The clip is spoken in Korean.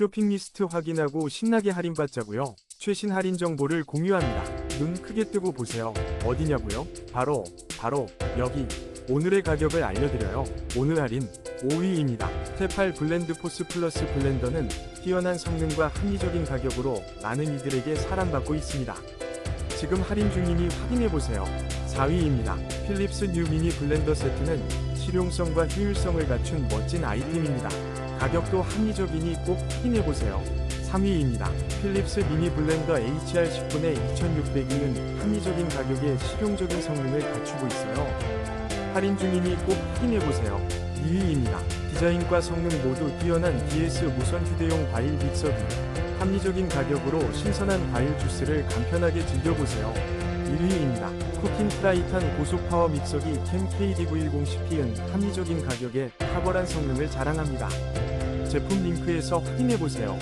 쇼핑 리스트 확인하고 신나게 할인받자고요. 최신 할인 정보를 공유합니다. 눈 크게 뜨고 보세요. 어디냐고요? 바로 바로 여기. 오늘의 가격을 알려드려요. 오늘 할인 5위입니다. 테팔 블렌드 포스 플러스 블렌더는 뛰어난 성능과 합리적인 가격으로 많은 이들에게 사랑받고 있습니다. 지금 할인 중이니 확인해보세요. 4위입니다. 필립스 뉴 미니 블렌더 세트는 실용성과 효율성을 갖춘 멋진 아이템입니다. 가격도 합리적이니 꼭 확인해보세요. 3위입니다. 필립스 미니 블렌더 HR10분의 2600위는 합리적인 가격에 실용적인 성능을 갖추고 있어요. 할인 중이니 꼭 확인해보세요. 2위입니다. 디자인과 성능 모두 뛰어난 DS 무선 휴대용 과일 믹서기. 합리적인 가격으로 신선한 과일 주스를 간편하게 즐겨보세요. 1위입니다. 쿠킨 프라이탄 고속 파워 믹서기 캠 KD910CP은 합리적인 가격에 탁월한 성능을 자랑합니다. 제품 링크에서 확인해보세요.